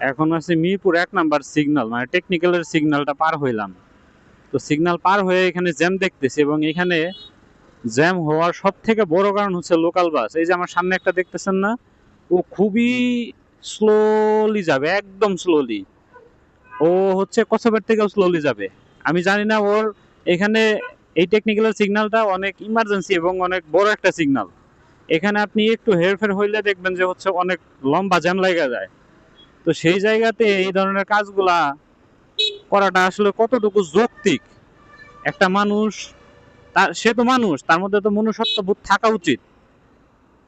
এখন আছে মিরপুর এক নাম্বার সিগন্যাল মানে টেকনিক্যালের সিগন্যালটা পার হইলাম। তো সিগন্যাল পার হয়ে এখানে জ্যাম দেখতেছি এবং এখানে জ্যাম হওয়ার সব থেকে বড় কারণ হচ্ছে লোকাল বাস এই যে আমার সামনে একটা দেখতেছেন না, ও খুবই স্লোলি যাবে, একদম স্লোলি ও হচ্ছে কসবের থেকেও স্লোলি যাবে। আমি জানি না ওর এখানে এই টেকনিক্যালের সিগন্যালটা অনেক ইমার্জেন্সি এবং অনেক বড় একটা সিগন্যাল এখানে আপনি একটু হেরফের হইলে দেখবেন যে হচ্ছে অনেক লম্বা জ্যাম লাগা যায়। তো সেই জায়গাতে এই ধরনের কাজগুলা করাটা আসলে কতটুকু যৌক্তিক? একটা মানুষ, তার, সে তো মানুষ, তার মধ্যে তো মনুষ্যত্ব বোধ থাকা উচিত।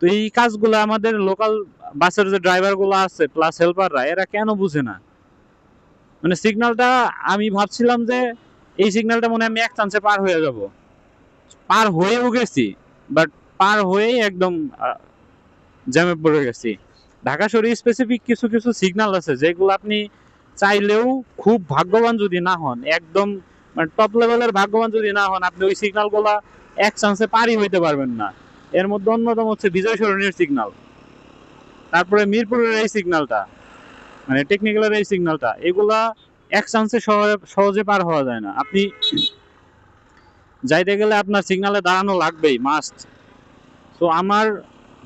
তো এই কাজগুলো আমাদের লোকাল বাসের যে ড্রাইভারগুলো আছে প্লাস হেল্পাররা এরা কেন বুঝে না? মানে সিগন্যালটা আমি ভাবছিলাম যে, এই সিগন্যালটা মনে আমি এক চান্সে পার হয়ে যাব। পার হয়েও গেছি বাট পার হয়েই একদম জ্যামে পড়ে গেছি। ঢাকা শহরে স্পেসিফিক কিছু কিছু সিগনাল আছে, যেগুলো আপনি চাইলেও খুব ভাগ্যবান যদি না হন, একদম মানে টপ লেভেলের ভাগ্যবান যদি না হন, আপনি ওই সিগন্যালগুলো এক চান্সে পারই হইতে পারবেন না। এর মধ্যে অন্যতম হচ্ছে বিজয় সরণির সিগনাল তারপরে মিরপুরের এই সিগনালটা মানে টেকনিক্যালের এই সিগনালটা এগুলা এক চান্সে সহজে পার হওয়া যায় না। আপনি যাইতে গেলে আপনার সিগনালে দাঁড়ানো লাগবেই মাস্ট তো আমার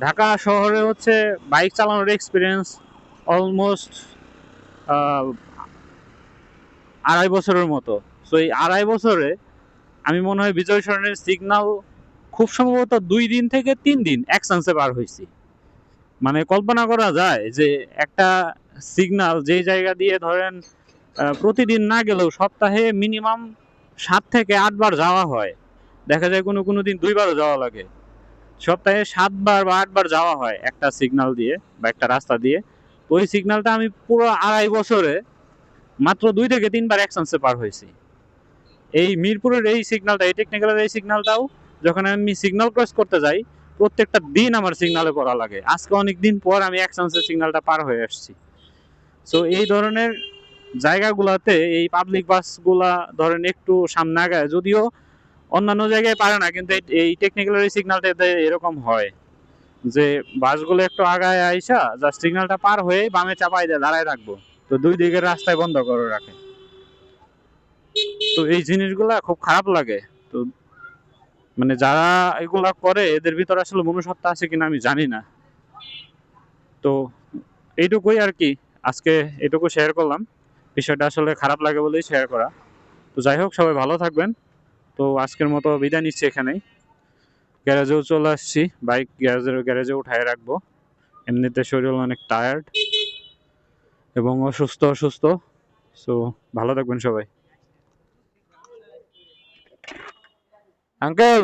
ঢাকা শহরে হচ্ছে বাইক চালানোর এক্সপিরিয়েন্স অলমোস্ট আড়াই বছরের মতো। সো এই আড়াই বছরে আমি মনে হয় বিজয় সরণের সিগন্যাল খুব সম্ভবত দুই দিন থেকে তিন দিন এক চান্সে পার হয়েছি। মানে কল্পনা করা যায় যে একটা সিগন্যাল যেই জায়গা দিয়ে ধরেন প্রতিদিন না গেলেও সপ্তাহে মিনিমাম সাত থেকে আটবার যাওয়া হয়। দেখা যায় কোনো কোনো দিন দুইবারও যাওয়া লাগে। সপ্তাহে সাতবার বা আটবার যাওয়া হয় একটা সিগনাল দিয়ে বা একটা রাস্তা দিয়ে। ওই সিগনালটা আমি পুরো আড়াই বছরে মাত্র দুই থেকে তিনবার এক চান্সে পার হয়েছি। এই মিরপুরের এই সিগনালটা এই টেকনিক্যালের এই সিগনালটাও যখন আমি সিগনাল ক্রস করতে যাই, প্রত্যেকটা দিন আমার সিগনালে পড়া লাগে। আজকে অনেক দিন পর আমি এক চান্সের সিগনালটা পার হয়ে আসছি। সো এই ধরনের জায়গাগুলোতে, এই পাবলিক বাসগুলা ধরেন একটু সামনে আগায়, যদিও অন্যান্য জায়গায় পারে না, কিন্তু এই- টেকনিক্যালের এই সিগন্যালটাতে এরকম হয় যে বাসগুলো একটু আগায় আইসা জাস্ট সিগন্যালটা পার হয়ে বামে চাপাই দিয়ে, দাঁড়ায় রাখব তো দুই দিকের রাস্তায় বন্ধ করে রাখে। তো এই জিনিসগুলা খুব খারাপ লাগে। তো মানে যারা এগুলা করে, এদের ভিতরে আসলে মনুষ্যত্ব আছে কিনা আমি জানি না। তো এইটুকুই আর কি। আজকে এটুকু শেয়ার করলাম। বিষয়টা আসলে খারাপ লাগে বলেই শেয়ার করা। তো যাই হোক, সবাই ভালো থাকবেন। তো আজকের মতো বিদায় নিচ্ছি এখানেই। গ্যারেজেও চলে আসছি। বাইক গ্যারেজের গ্যারেজে উঠায় রাখব। এমনিতে শরীর অনেক টায়ার্ড এবং অসুস্থ অসুস্থ। সো ভালো থাকবেন সবাই। আঙ্কেল!